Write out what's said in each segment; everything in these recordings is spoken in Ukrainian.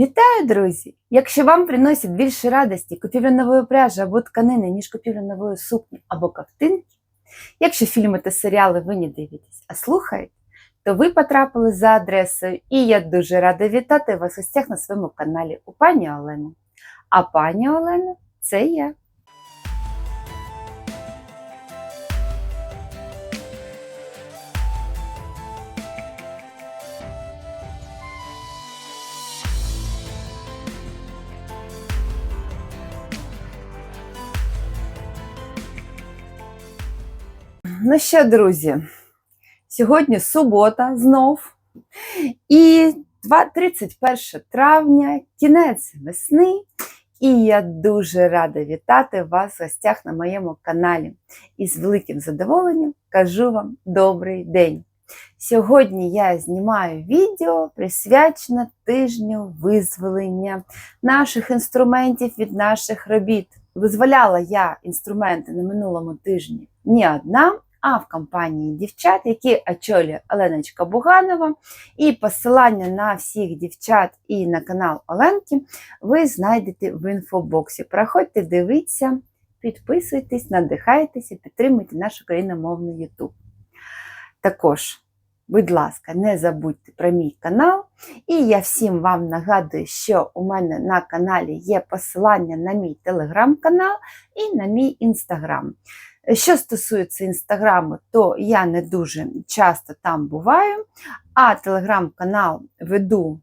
Вітаю, друзі! Якщо вам приносить більше радості купівля нової пряжі або тканини, ніж купівля нової сукні або ковтинки, якщо фільми та серіали ви не дивитесь, а слухаєте, то ви потрапили за адресою, і я дуже рада вітати вас усіх на своєму каналі у пані Олени. А пані Олена це я. Ну що, друзі, сьогодні субота знов. І 31 травня, кінець весни. І я дуже рада вітати вас в гостях на моєму каналі. І з великим задоволенням кажу вам добрий день. Сьогодні я знімаю відео присвячене тижню визволення наших інструментів від наших робіт. Визволяла я інструменти на минулому тижні не одна, а в компанії дівчат, які очолює Оленочка Буганова. І посилання на всіх дівчат і на канал Оленки ви знайдете в інфобоксі. Проходьте, дивіться, підписуйтесь, надихайтеся, підтримуйте наш україномовний YouTube. Також, будь ласка, не забудьте про мій канал. І я всім вам нагадую, що у мене на каналі є посилання на мій телеграм-канал і на мій інстаграм. Що стосується інстаграму, то я не дуже часто там буваю, а телеграм-канал веду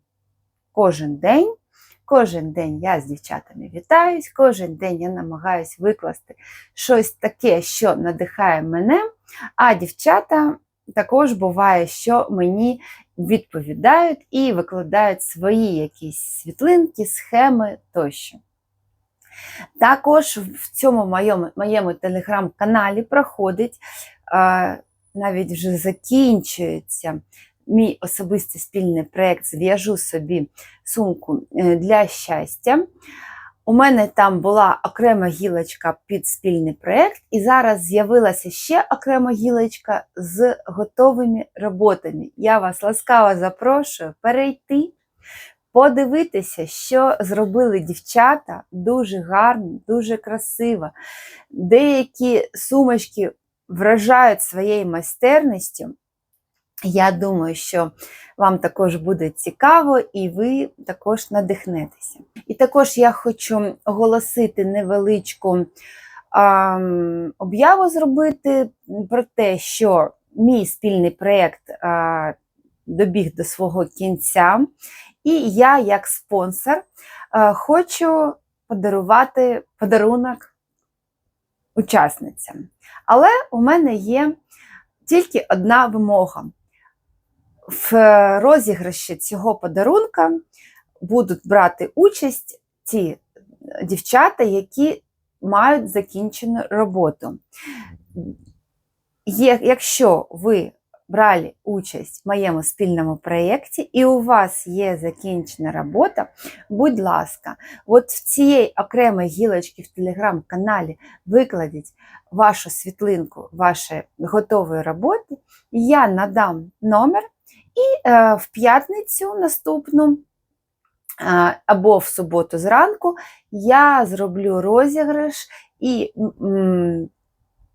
кожен день. Кожен день я з дівчатами вітаюсь, кожен день я намагаюсь викласти щось таке, що надихає мене, а дівчата також буває, що мені відповідають і викладають свої якісь світлинки, схеми тощо. Також в цьому моєму, моєму телеграм-каналі проходить, е, навіть вже закінчується мій особистий спільний проєкт Зв'яжу собі сумку е, для щастя. У мене там була окрема гілочка під спільний проєкт, і зараз з'явилася ще окрема гілочка з готовими роботами. Я вас ласкаво запрошую перейти, подивитися, що зробили дівчата дуже гарно, дуже красиво. Деякі сумочки вражають своєю майстерністю. Я думаю, що вам також буде цікаво і ви також надихнетеся. І також я хочу оголосити невеличку а, об'яву зробити про те, що мій спільний проєкт а, добіг до свого кінця, і я, як спонсор, хочу подарувати подарунок учасницям. Але у мене є тільки одна вимога. В розіграші цього подарунка будуть брати участь ті дівчата, які мають закінчену роботу. Якщо ви брали участь в моєму спільному проєкті і у вас є закінчена робота, будь ласка, от в цієї окремої гілочки в телеграм-каналі викладіть вашу світлинку вашої готової роботи, я надам номер. І е, в п'ятницю наступну е, або в суботу зранку я зроблю розіграш і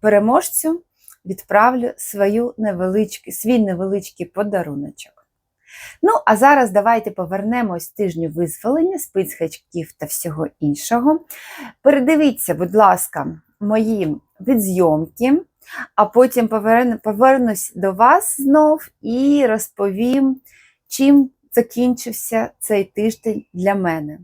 переможцю відправлю свою невеличкий, свій невеличкий подаруночок. Ну, а зараз давайте повернемось тижню визволення, спицхачків та всього іншого. Передивіться, будь ласка, мої відзйомки. А потім повернусь до вас знов і розповім, чим закінчився цей тиждень для мене.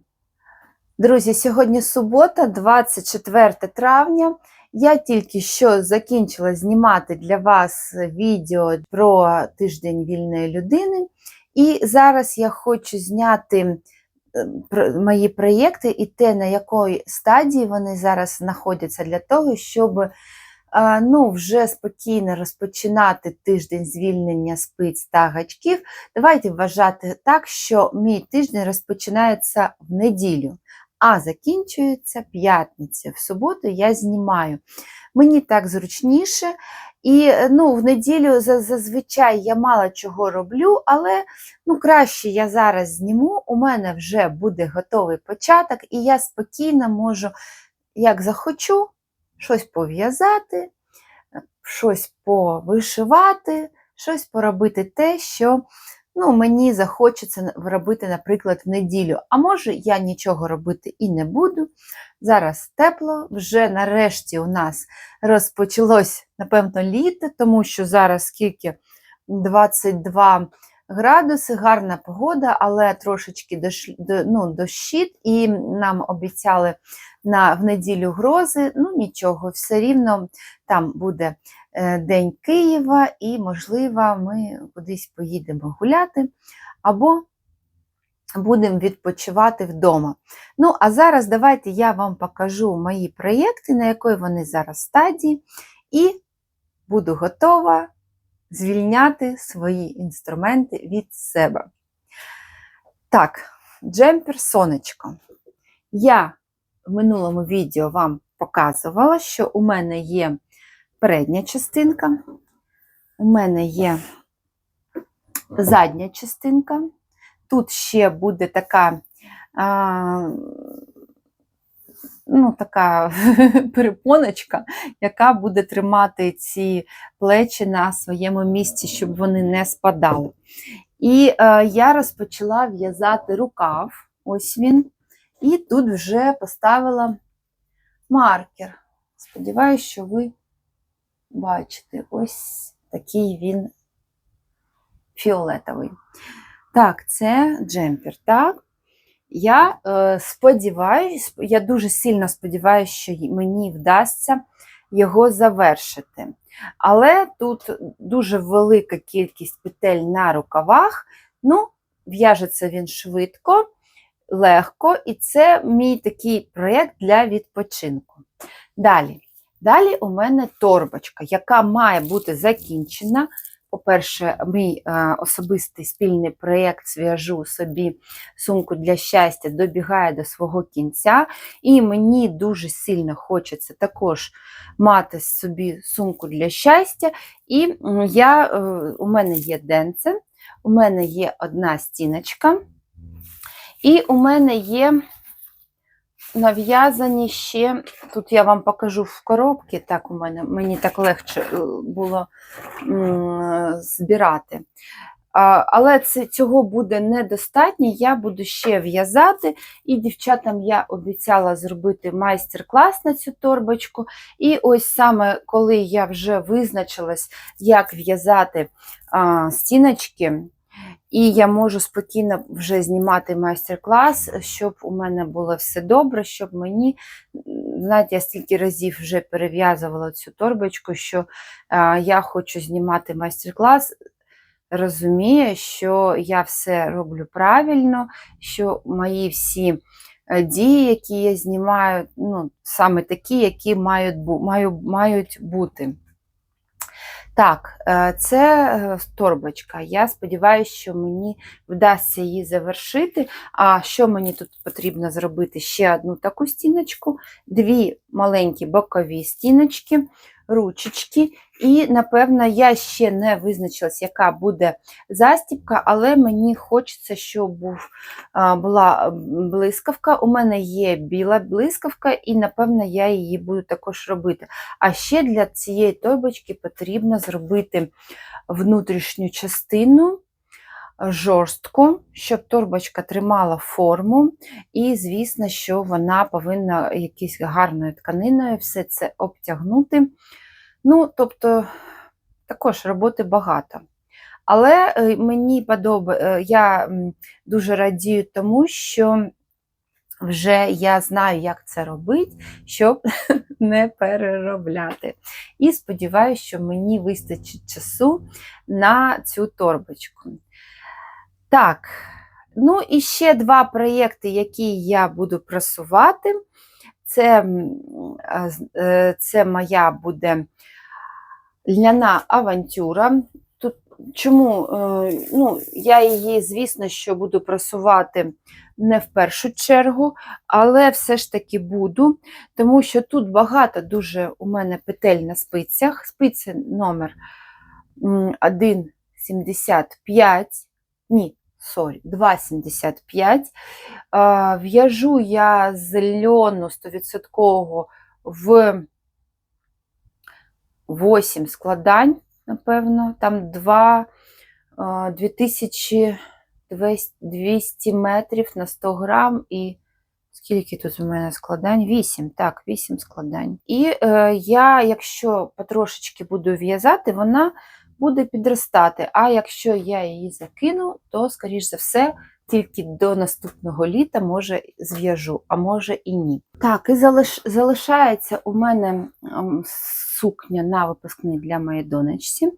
Друзі, сьогодні субота, 24 травня. Я тільки що закінчила знімати для вас відео про тиждень вільної людини. І зараз я хочу зняти мої проєкти і те, на якій стадії вони зараз знаходяться, для того, щоб ну, вже спокійно розпочинати тиждень звільнення спиць та гачків, давайте вважати так, що мій тиждень розпочинається в неділю, а закінчується п'ятниця. В суботу я знімаю. Мені так зручніше. І ну, в неділю зазвичай я мало чого роблю, але ну, краще я зараз зніму. У мене вже буде готовий початок, і я спокійно можу, як захочу, щось пов'язати, щось повишивати, щось поробити те, що ну, мені захочеться робити, наприклад, в неділю. А може, я нічого робити і не буду. Зараз тепло, вже нарешті у нас розпочалось, напевно, літо, тому що зараз скільки 22 градуси, гарна погода, але трошечки дош, ну, дощить, і нам обіцяли на, в неділю грози. Ну нічого, все рівно там буде День Києва, і, можливо, ми кудись поїдемо гуляти або будемо відпочивати вдома. Ну, а зараз давайте я вам покажу мої проєкти, на якої вони зараз стадії, і буду готова звільняти свої інструменти від себе. Так, джемпер сонечко. Я в минулому відео вам показувала, що у мене є передня частинка, у мене є задня частинка. Тут ще буде така, а, ну, така перепоночка, яка буде тримати ці плечі на своєму місці, щоб вони не спадали. І е, я розпочала в'язати рукав, ось він, і тут вже поставила маркер. Сподіваюсь, що ви бачите, ось такий він фіолетовий. Так, це джемпер. Так. Я е, сподіваюся, я дуже сильно сподіваюся, що мені вдасться його завершити. Але тут дуже велика кількість петель на рукавах. Ну, в'яжеться він швидко, легко, і це мій такий проєкт для відпочинку. Далі. Далі у мене торбочка, яка має бути закінчена. По-перше, мій е, особистий спільний проєкт зв'яжу собі сумку для щастя добігає до свого кінця, і мені дуже сильно хочеться також мати собі сумку для щастя. І я, е, у мене є денце, у мене є одна стіночка, і у мене є нав'язані ще, тут я вам покажу в коробці, так у мене, мені так легше е, було збирати. Але це, цього буде недостатньо, я буду ще в'язати, і дівчатам я обіцяла зробити майстер-клас на цю торбочку. І ось саме коли я вже визначилась, як в'язати стіночки, і я можу спокійно вже знімати майстер-клас, щоб у мене було все добре, щоб мені, знаєте, я стільки разів вже перев'язувала цю торбочку, що а, я хочу знімати майстер-клас. Розумію, що я все роблю правильно, що мої всі е, дії, які я знімаю, ну, саме такі, які мають, мають бути. Так, е, це е, торбочка. Я сподіваюся, що мені вдасться її завершити. А що мені тут потрібно зробити? Ще одну таку стіночку, дві маленькі бокові стіночки, ручечки. І, напевно, я ще не визначилась, яка буде застібка, але мені хочеться, щоб був, була блискавка. У мене є біла блискавка, і, напевно, я її буду також робити. А ще для цієї торбочки потрібно зробити внутрішню частину жорстку, щоб торбочка тримала форму. І, звісно, що вона повинна якоюсь гарною тканиною все це обтягнути. Ну, тобто, також роботи багато. Але е, мені подобається, я дуже радію тому, що вже я знаю, як це робити, щоб не переробляти. І сподіваюся, що мені вистачить часу на цю торбочку. Так, ну і ще два проєкти, які я буду просувати. Це, е, це моя буде льняна авантюра. Тут чому? Е, ну, я її, звісно, що буду просувати не в першу чергу, але все ж таки буду, тому що тут багато дуже у мене петель на спицях. Спиці номер 1,75, ні, сорі, 2,75. Е, В'яжу я з льону 100% в 8 складань, напевно, там 2, 2200 метрів на 100 грам і скільки тут у мене складань? 8, так, 8 складань. І е, я, якщо потрошечки буду в'язати, вона буде підростати. А якщо я її закину, то, скоріш за все, тільки до наступного літа, може, зв'яжу, а може і ні. Так, і залиш... залишається у мене ем, сукня на випускний для моєї донечці.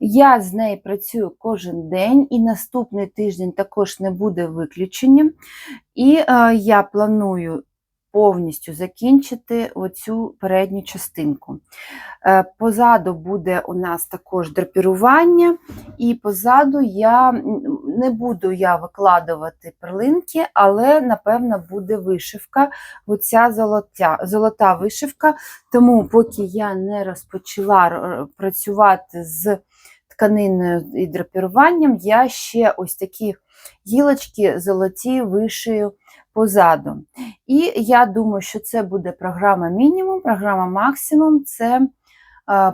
Я з нею працюю кожен день, і наступний тиждень також не буде виключенням. І е, я планую повністю закінчити оцю передню частинку. Е, позаду буде у нас також драпірування, і позаду я не буду я викладувати перлинки, але, напевно, буде вишивка, оця золота, золота вишивка. Тому, поки я не розпочала працювати з тканиною і драпіруванням, я ще ось такі гілочки золоті вишию позаду. І я думаю, що це буде програма мінімум, програма максимум це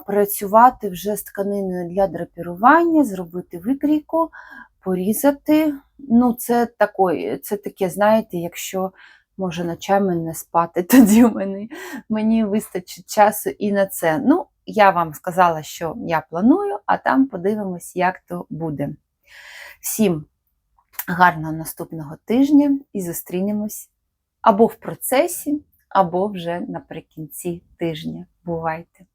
працювати вже з тканиною для драпірування, зробити викрійку, порізати. Ну, Це такої, це таке, знаєте, якщо може ночами не спати, тоді мені, мені вистачить часу і на це. Ну, я вам сказала, що я планую, а там подивимось, як то буде. Всім гарного наступного тижня і зустрінемось або в процесі, або вже наприкінці тижня. Бувайте!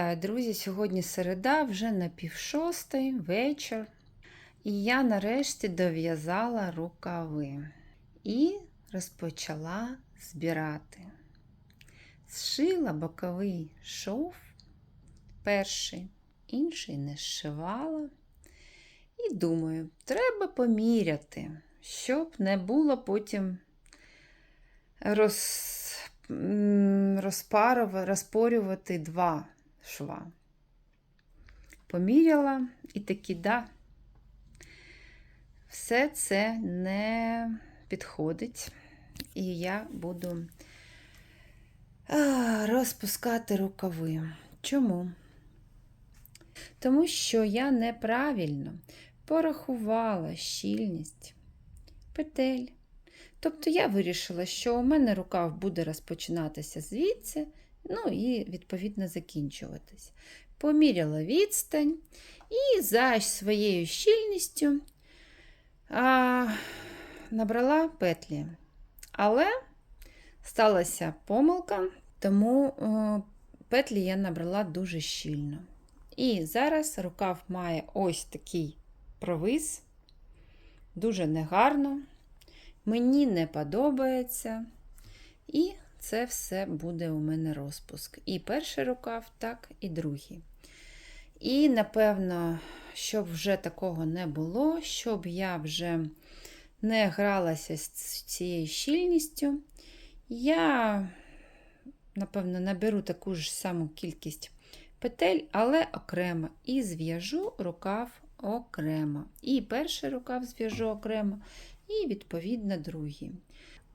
Вітаю, друзі! Сьогодні середа, вже на пів шостий вечір. І я нарешті дов'язала рукави і розпочала збирати. Зшила боковий шов, перший, інший не зшивала. І думаю, треба поміряти, щоб не було потім роз... розпарювати два шва. Поміряла і таки, да, все це не підходить, і я буду розпускати рукави. Чому? Тому що я неправильно порахувала щільність петель. Тобто я вирішила, що у мене рукав буде розпочинатися звідси, ну і, відповідно, закінчуватись. Поміряла відстань і за своєю щільністю а, набрала петлі. Але сталася помилка, тому о, петлі я набрала дуже щільно. І зараз рукав має ось такий провис, дуже негарно. Мені не подобається. І це все буде у мене розпуск. І перший рукав, так, і другий. І, напевно, щоб вже такого не було, щоб я вже не гралася з цією щільністю, я, напевно, наберу таку ж саму кількість петель, але окремо. І зв'яжу рукав окремо. І перший рукав зв'яжу окремо, і, відповідно, другий.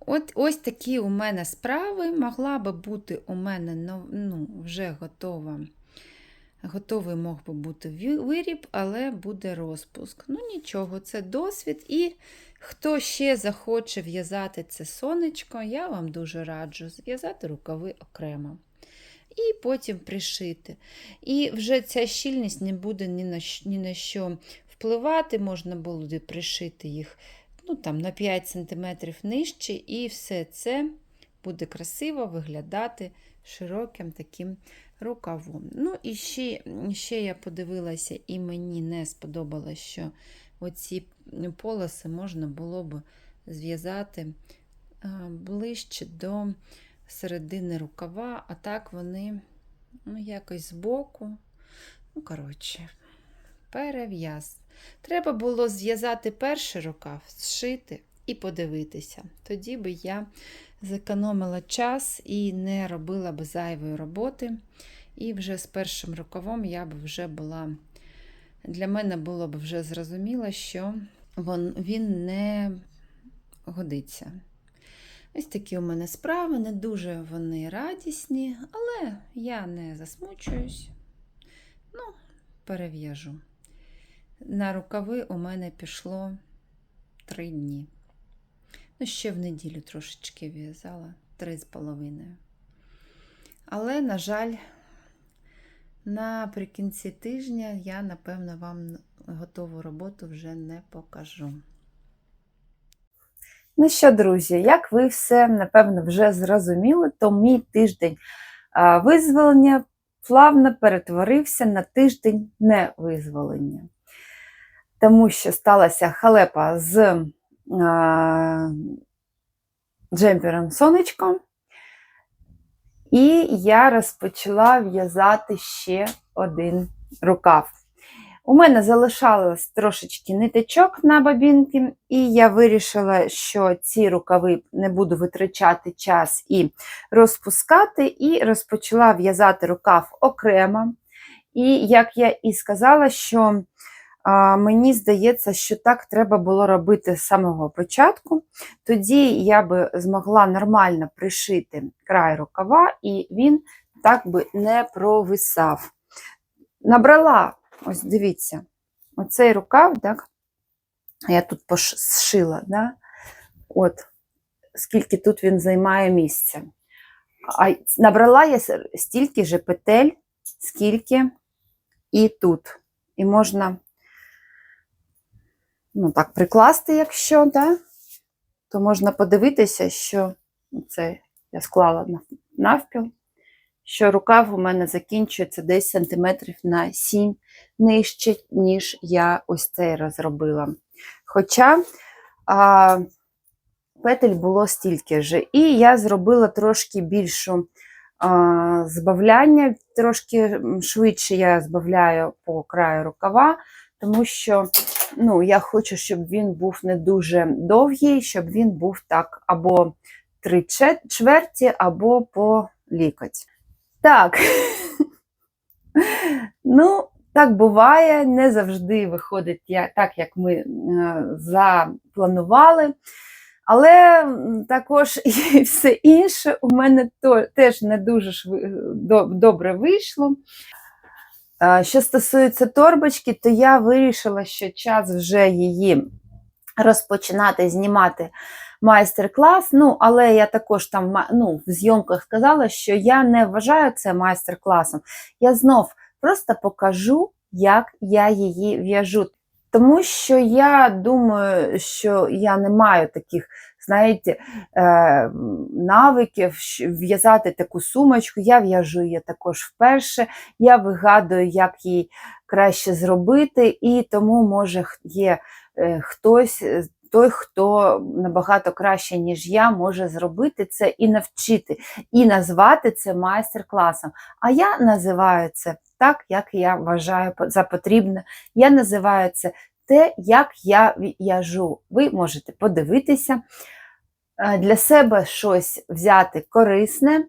От ось такі у мене справи. Могла би бути у мене ну, вже готова. Готовий мог би бути виріб, але буде розпуск. Ну нічого, це досвід. І хто ще захоче в'язати це сонечко, я вам дуже раджу зв'язати рукави окремо. І потім пришити. І вже ця щільність не буде ні на, що впливати, можна було б пришити їх ну, там, на 5 см нижче, і все це буде красиво виглядати широким таким рукавом. Ну, і ще, ще я подивилася, і мені не сподобалось, що оці полоси можна було б зв'язати ближче до середини рукава, а так вони ну, якось збоку. Ну, коротше, перев'яз. Треба було зв'язати перший рукав, зшити і подивитися. Тоді би я зекономила час і не робила б зайвої роботи. І вже з першим рукавом я б вже була. Для мене було б вже зрозуміло, що він не годиться. Ось такі у мене справи, не дуже вони радісні, але я не засмучуюсь. Ну, перев'яжу. На рукави у мене пішло три дні. Ну, ще в неділю трошечки в'язала, три з половиною. Але, на жаль, наприкінці тижня я, напевно, вам готову роботу вже не покажу. Ну що, друзі, як ви все, напевно, вже зрозуміли, то мій тиждень визволення плавно перетворився на тиждень невизволення. Тому що сталася халепа з а, джемпером сонечком, і я розпочала в'язати ще один рукав. У мене залишалось трошечки ниточок на бабінки, і я вирішила, що ці рукави не буду витрачати час і розпускати, і розпочала в'язати рукав окремо. І як я і сказала, що мені здається, що так треба було робити з самого початку. Тоді я би змогла нормально пришити край рукава, і він так би не провисав. Набрала Ось дивіться, оцей рукав, так, я тут пош- зшила, да? от, скільки тут він займає місця. А набрала я стільки же петель, скільки і тут. І можна ну, так, прикласти, якщо, да? то можна подивитися, що це я склала навпіл, що рукав у мене закінчується десь сантиметрів на 7 нижче, ніж я ось цей розробила. Хоча а, петель було стільки ж. І я зробила трошки більшу а, збавляння, трошки швидше я збавляю по краю рукава, тому що ну, я хочу, щоб він був не дуже довгий, щоб він був так або три чверті, або по лікоть. Так. Ну, так буває, не завжди виходить так, як ми е, запланували. Але також і все інше у мене теж не дуже шви- добре вийшло. Що стосується торбочки, то я вирішила, що час вже її розпочинати знімати майстер-клас. Ну, але я також там ну, в зйомках сказала, що я не вважаю це майстер-класом. Я знов просто покажу, як я її в'яжу. Тому що я думаю, що я не маю таких, знаєте, е, навиків в'язати таку сумочку. Я в'яжу її також вперше. Я вигадую, як її краще зробити, і тому, може, є е, хтось, е, той, хто набагато краще, ніж я, може зробити це і навчити, і назвати це майстер-класом. А я називаю це так, як я вважаю за потрібне. Я називаю це те, як я в'яжу. Ви можете подивитися е, для себе щось взяти корисне,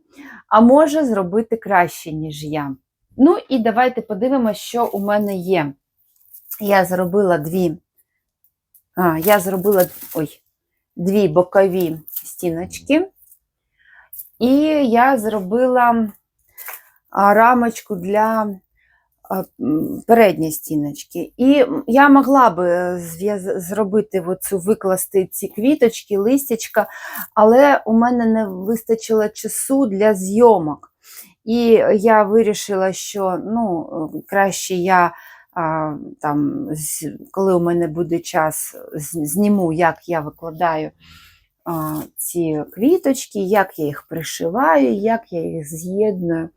а може зробити краще, ніж я. Ну і давайте подивимося, що у мене є. Я зробила дві, я зробила ой, дві бокові стіночки. І я зробила рамочку для передньої стіночки. І я могла би зробити оцю, викласти ці квіточки, листячка, але у мене не вистачило часу для зйомок. І я вирішила, що ну, краще я там, коли у мене буде час, зніму, як я викладаю ці квіточки, як я їх пришиваю, як я їх з'єдную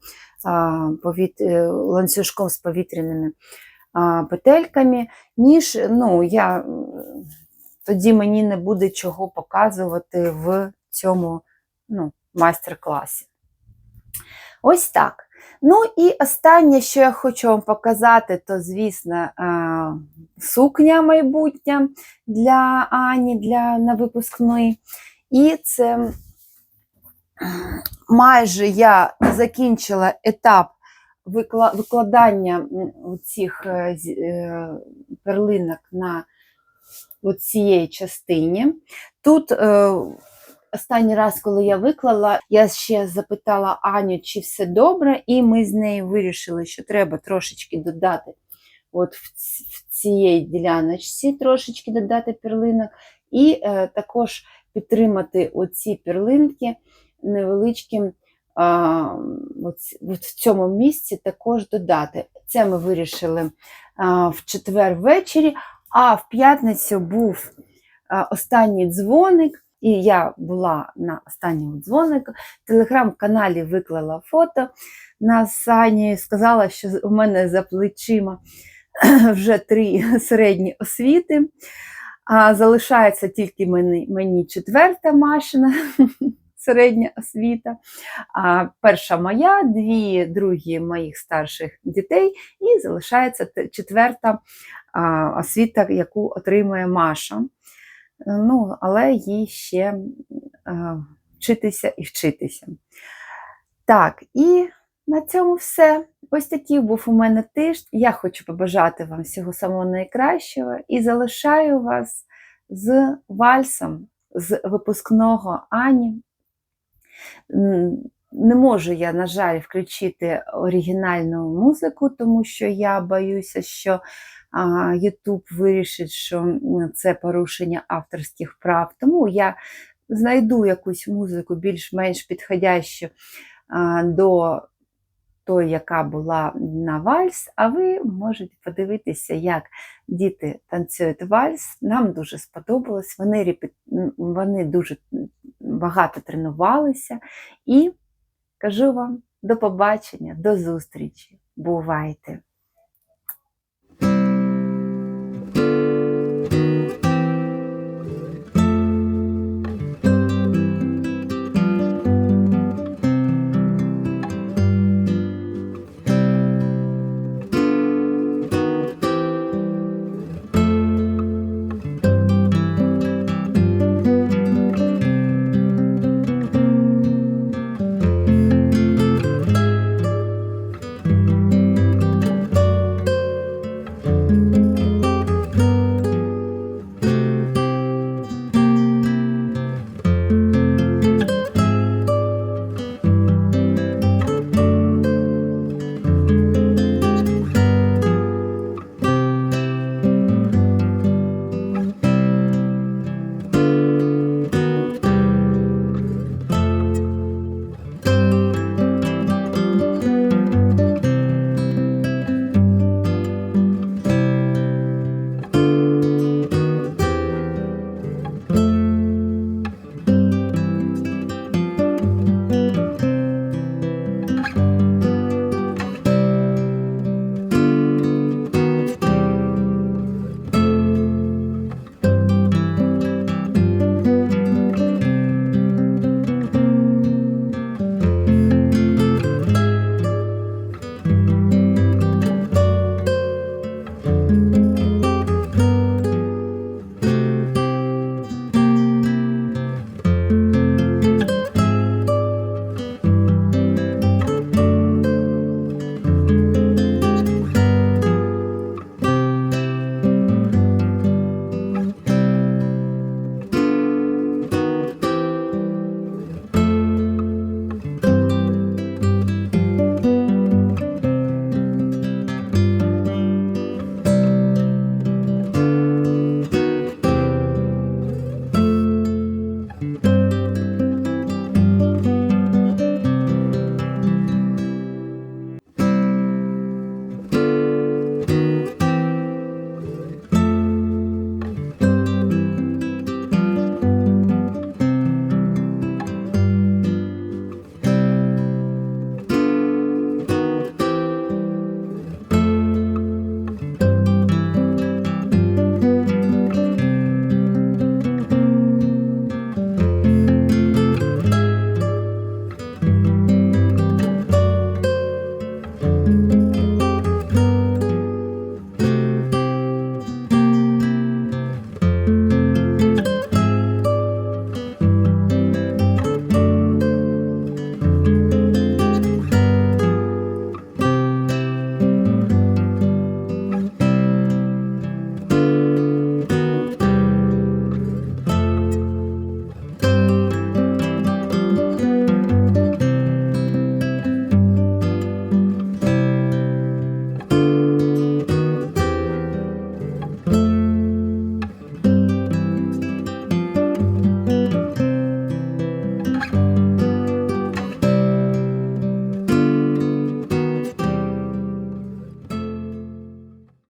е, ланцюжком з повітряними петельками, ніж ну, я, тоді мені не буде чого показувати в цьому ну, майстер-класі. Ось так. Ну і останнє, що я хочу вам показати, то, звісно, сукня майбутня для Ані для, на випускний. І це майже я закінчила етап викладання цих перлинок на цієї частині. Тут е, останній раз, коли я виклала, я ще запитала Аню, чи все добре, і ми з нею вирішили, що треба трошечки додати от в, ц- в цієї діляночці, трошечки додати перлинок, і е, також підтримати оці перлинки невеличким. А, от в цьому місці також додати. Це ми вирішили а, в четвер ввечері, а в п'ятницю був а, останній дзвоник, і я була на останньому дзвонику. В телеграм-каналі виклала фото на Сані, сказала, що у мене за плечима вже три середні освіти. А залишається тільки мені, мені четверта машина, середня освіта. А перша моя, дві другі моїх старших дітей, і залишається четверта освіта, яку отримує Маша. Ну, але їй ще а, вчитися і вчитися. Так, і на цьому все. Ось такий був у мене тиждень. Я хочу побажати вам всього самого найкращого і залишаю вас з вальсом з випускного Ані. Не можу я, на жаль, включити оригінальну музику, тому що я боюся, що YouTube вирішить, що це порушення авторських прав. Тому я знайду якусь музику більш-менш підходящу до той, яка була на вальс, а ви можете подивитися, як діти танцюють вальс. Нам дуже сподобалось. Вони, вони дуже багато тренувалися. І кажу вам до побачення, до зустрічі. Бувайте!